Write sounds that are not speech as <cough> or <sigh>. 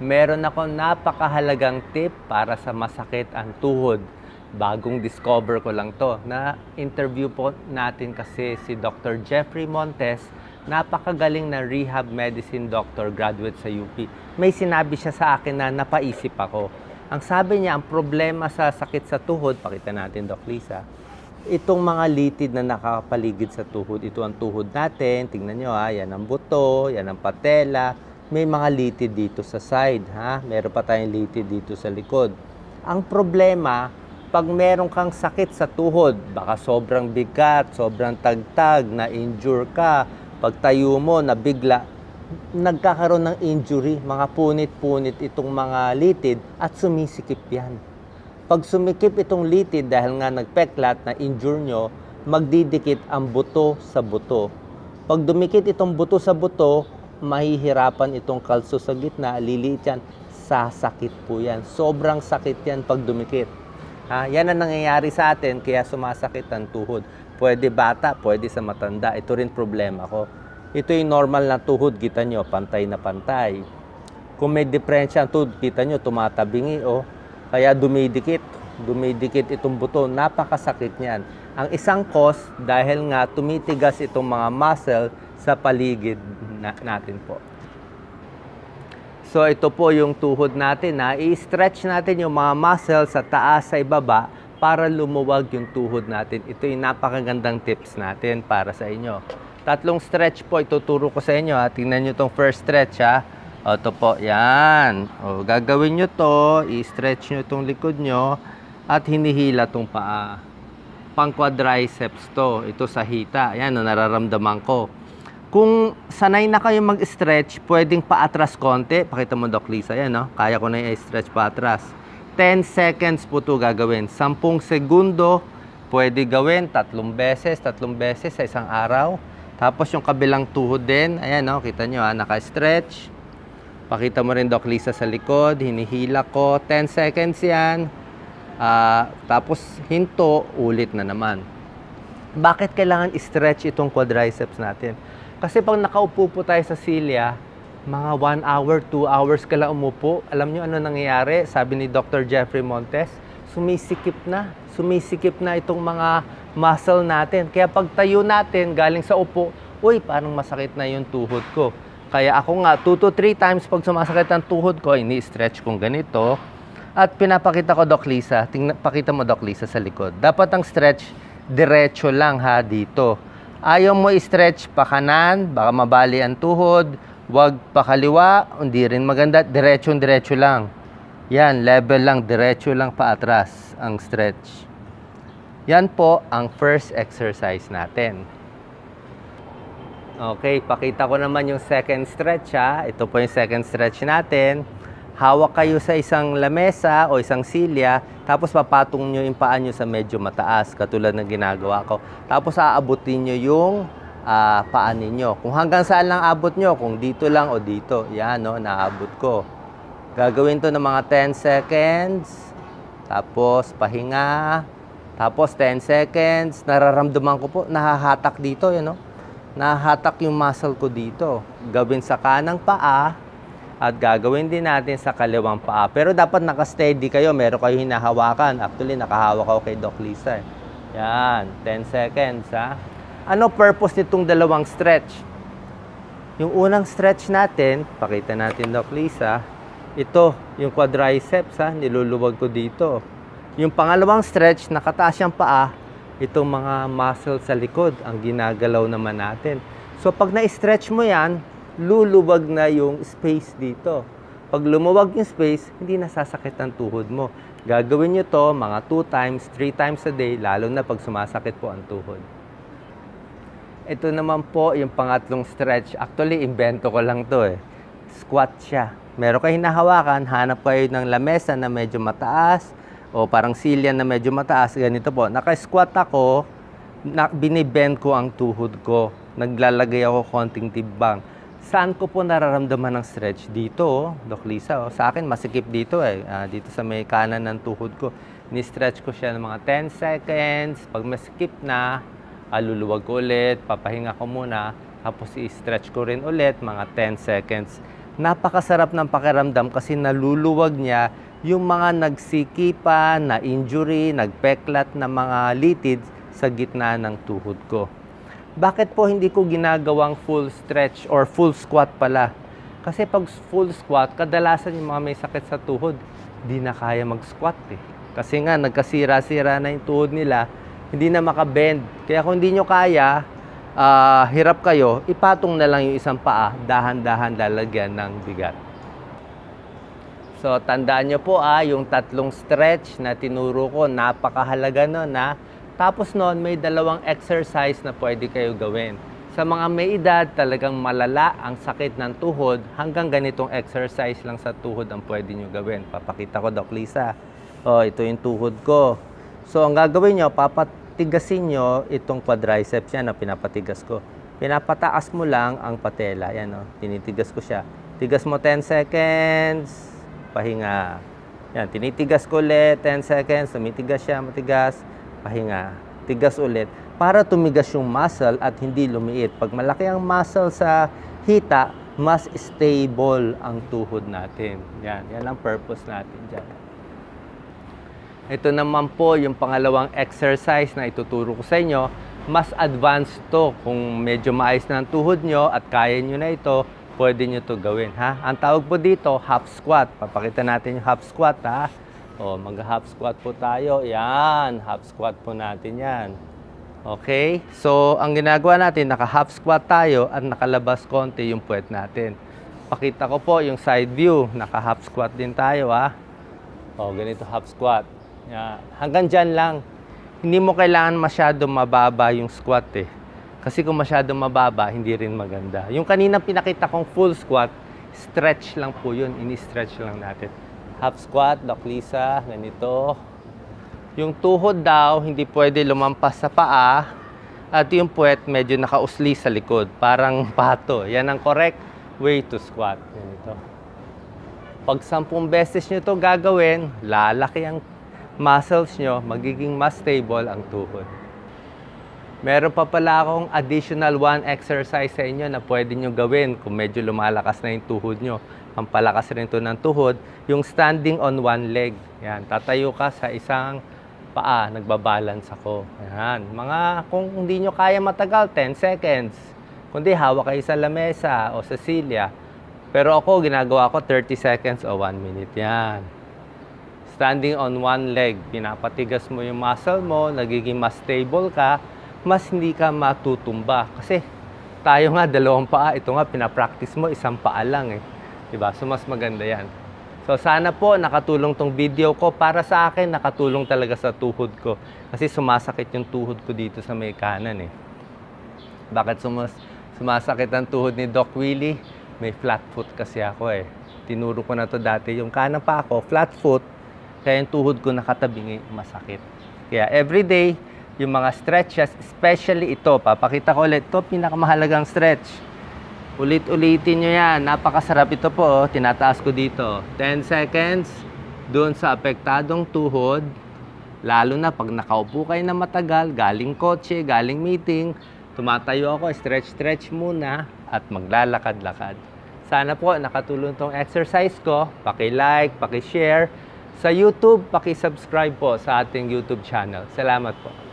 meron ako napakahalagang tip para sa masakit ang tuhod. Bagong discover ko lang to. Na interview po natin kasi si Dr. Jeffrey Montes, napakagaling na rehab medicine doctor, graduate sa UP. May sinabi siya sa akin na napaisip ako. Ang sabi niya, ang problema sa sakit sa tuhod, pakita natin Doc Lisa, itong mga litid na nakapaligid sa tuhod, ito ang tuhod natin, tingnan nyo ha, yan ang buto, yan ang patela, may mga litid dito sa side, ha? Meron pa tayong litid dito sa likod. Ang problema, pag meron kang sakit sa tuhod, baka sobrang bigat, sobrang tagtag, na-injure ka, pag tayo mo, nabigla, nagkakaroon ng injury, mga punit-punit itong mga litid at sumisikip yan. Pag sumikip itong litid dahil nga nagpeklat na injure nyo, magdidikit ang buto sa buto. Pag dumikit itong buto sa buto, mahihirapan itong kalso sa gitna, liliit yan, sasakit po yan. Sobrang sakit yan pag dumikit. Ha? Yan ang nangyayari sa atin, kaya sumasakit ang tuhod. Pwede bata, pwede sa matanda. Ito rin problema ko. Ito yung normal na tuhod, kita nyo, pantay na pantay. Kung may diferensya ang tuhod, kita nyo, tumatabingi, oh. Kaya dumidikit, dumidikit itong buto. Napakasakit niyan. Ang isang cause, dahil nga tumitigas itong mga muscle sa paligid na- natin po. So ito po yung tuhod natin na i-stretch natin yung mga muscles sa taas sa ibaba para lumuwag yung tuhod natin. Ito yung napakagandang tips natin para sa inyo. Tatlong stretch po ituturo ko sa inyo. Ha. Tingnan nyo itong first stretch ha. O, ito po, yan. O, gagawin nyo to, i-stretch nyo itong likod nyo at hinihila itong paa. Pang quadriceps to. Ito sa hita. Yan, nararamdaman ko. Kung sanay na kayo mag-stretch, pwedeng paatras konti. Pakita mo, Doc Lisa. Yan, no? Kaya ko na yung stretch paatras. 10 seconds po ito gagawin. 10 segundo, pwede gawin tatlong beses, tatlong beses sa isang araw. Tapos yung kabilang tuhod din, ayan, no? kita nyo, ha? naka-stretch. Pakita mo rin, Doc Lisa, sa likod. Hinihila ko. 10 seconds yan. Ah, tapos hinto, ulit na naman. Bakit kailangan i-stretch itong quadriceps natin? Kasi pag nakaupo po tayo sa silya, mga 1 hour, 2 hours ka lang umupo, alam nyo ano nangyayari? Sabi ni Dr. Jeffrey Montes, sumisikip na. Sumisikip na itong mga muscle natin. Kaya pag tayo natin, galing sa upo, uy, parang masakit na yung tuhod ko. Kaya ako nga, 2 to 3 times pag sumasakit ang tuhod ko, ini-stretch kong ganito. At pinapakita ko, Doc Lisa, tingnan, pakita mo, Doc Lisa, sa likod. Dapat ang stretch, diretso lang ha, dito. Ayaw mo i-stretch pa kanan, baka mabali ang tuhod. Huwag pa kaliwa, hindi rin maganda. Diretso-diretso lang. Yan, level lang, diretso lang pa atras ang stretch. Yan po ang first exercise natin. Okay, pakita ko naman yung second stretch ha. Ito po yung second stretch natin. Hawak kayo sa isang lamesa o isang silya, tapos papatong nyo yung paa nyo sa medyo mataas, katulad ng ginagawa ko. Tapos aabutin nyo yung ah, paa ninyo. Kung hanggang saan lang abot nyo, kung dito lang o dito. Yan, no, naabot ko. Gagawin to ng mga 10 seconds. Tapos pahinga. Tapos 10 seconds. Nararamdaman ko po, nahahatak dito, yan, no? Nahahatak yung muscle ko dito. Gawin sa kanang paa at gagawin din natin sa kaliwang paa. Pero dapat naka-steady kayo, meron kayo hinahawakan. Actually, nakahawak ako kay Doc Lisa. eh. Yan, 10 seconds, ha? Ano purpose nitong dalawang stretch? Yung unang stretch natin, pakita natin Doc Lisa, ito, yung quadriceps, ha? Niluluwag ko dito. Yung pangalawang stretch, nakataas yung paa, itong mga muscle sa likod, ang ginagalaw naman natin. So, pag na-stretch mo yan, luluwag na yung space dito. Pag lumuwag yung space, hindi nasasakit ang tuhod mo. Gagawin nyo to mga 2 times, 3 times a day, lalo na pag sumasakit po ang tuhod. Ito naman po yung pangatlong stretch. Actually, invento ko lang to eh. Squat siya. Meron kayo hinahawakan, hanap kayo ng lamesa na medyo mataas o parang silya na medyo mataas. Ganito po. Naka-squat ako, na, binibend ko ang tuhod ko. Naglalagay ako konting timbang. Saan ko po nararamdaman ng stretch? Dito, Doc Lisa. Oh. Sa akin, masikip dito eh. Ah, dito sa may kanan ng tuhod ko. Ni-stretch ko siya ng mga 10 seconds. Pag masikip na, aluluwag ko ulit, papahinga ko muna, tapos i-stretch ko rin ulit mga 10 seconds. napakasarap ng pakiramdam kasi naluluwag niya yung mga nagsikipan, na injury, nagpeklat na mga litid sa gitna ng tuhod ko. Bakit po hindi ko ginagawang full stretch or full squat pala? Kasi pag full squat, kadalasan yung mga may sakit sa tuhod, di na kaya mag-squat eh. Kasi nga, nagkasira-sira na yung tuhod nila, hindi na makabend. Kaya kung hindi nyo kaya, ah, hirap kayo, ipatong na lang yung isang paa, dahan-dahan lalagyan ng bigat. So, tandaan nyo po ah, yung tatlong stretch na tinuro ko, napakahalaga nun na. Tapos noon, may dalawang exercise na pwede kayo gawin. Sa mga may edad, talagang malala ang sakit ng tuhod, hanggang ganitong exercise lang sa tuhod ang pwede nyo gawin. Papakita ko, Doc Lisa. Oh, ito yung tuhod ko. So, ang gagawin nyo, papatigasin nyo itong quadriceps yan na pinapatigas ko. Pinapataas mo lang ang patela. Yan, oh, tinitigas ko siya. Tigas mo 10 seconds, pahinga. Yan, tinitigas ko ulit, 10 seconds, tumitigas siya, matigas, pahinga. Tigas ulit para tumigas yung muscle at hindi lumiit. Pag malaki ang muscle sa hita, mas stable ang tuhod natin. Yan, yan ang purpose natin dyan. Ito naman po yung pangalawang exercise na ituturo ko sa inyo. Mas advanced to. Kung medyo maayos na ang tuhod nyo at kaya nyo na ito, pwede nyo to gawin. Ha? Ang tawag po dito, half squat. Papakita natin yung half squat. Ha? O, mag-half squat po tayo. Yan, half squat po natin yan. Okay? So, ang ginagawa natin, naka-half squat tayo at nakalabas konti yung puwet natin. Pakita ko po yung side view. Naka-half squat din tayo, ha? O, ganito half squat. Yan. Hanggang dyan lang. Hindi mo kailangan masyado mababa yung squat eh. Kasi kung masyado mababa, hindi rin maganda. Yung kanina pinakita kong full squat, stretch lang po yun. Ini-stretch lang natin. Half squat, Doc Lisa, ganito. Yung tuhod daw, hindi pwede lumampas sa paa. At yung puwet, medyo nakausli sa likod. Parang <laughs> pato. Yan ang correct way to squat. Ganito. Pag sampung beses nyo to gagawin, lalaki ang muscles nyo, magiging mas stable ang tuhod. Meron pa pala akong additional one exercise sa inyo na pwede nyo gawin kung medyo lumalakas na yung tuhod nyo. Pampalakas rin to ng tuhod, yung standing on one leg. Yan, tatayo ka sa isang paa, nagbabalance ako. Yan, mga kung hindi nyo kaya matagal, 10 seconds. Kundi hawak kayo sa lamesa o sa silya. Pero ako, ginagawa ko 30 seconds o 1 minute. Yan. Standing on one leg, pinapatigas mo yung muscle mo, nagiging mas stable ka, mas hindi ka matutumba. Kasi tayo nga, dalawang paa. Ito nga, pinapractice mo, isang paa lang eh. Diba? So, mas maganda yan. So, sana po nakatulong tong video ko. Para sa akin, nakatulong talaga sa tuhod ko. Kasi sumasakit yung tuhod ko dito sa may kanan eh. Bakit sumas sumasakit ang tuhod ni Doc Willie? May flat foot kasi ako eh. Tinuro ko na to dati. Yung kanan pa ako, flat foot. Kaya yung tuhod ko nakatabingi, masakit. Kaya everyday, yung mga stretches, especially ito, papakita ko ulit, ito pinakamahalagang stretch. Ulit-ulitin nyo yan. Napakasarap ito po. oh. Tinataas ko dito. 10 seconds doon sa apektadong tuhod. Lalo na pag nakaupo kayo na matagal, galing kotse, galing meeting, tumatayo ako, stretch-stretch muna at maglalakad-lakad. Sana po nakatulong tong exercise ko. Paki-like, paki-share. Sa YouTube, paki-subscribe po sa ating YouTube channel. Salamat po.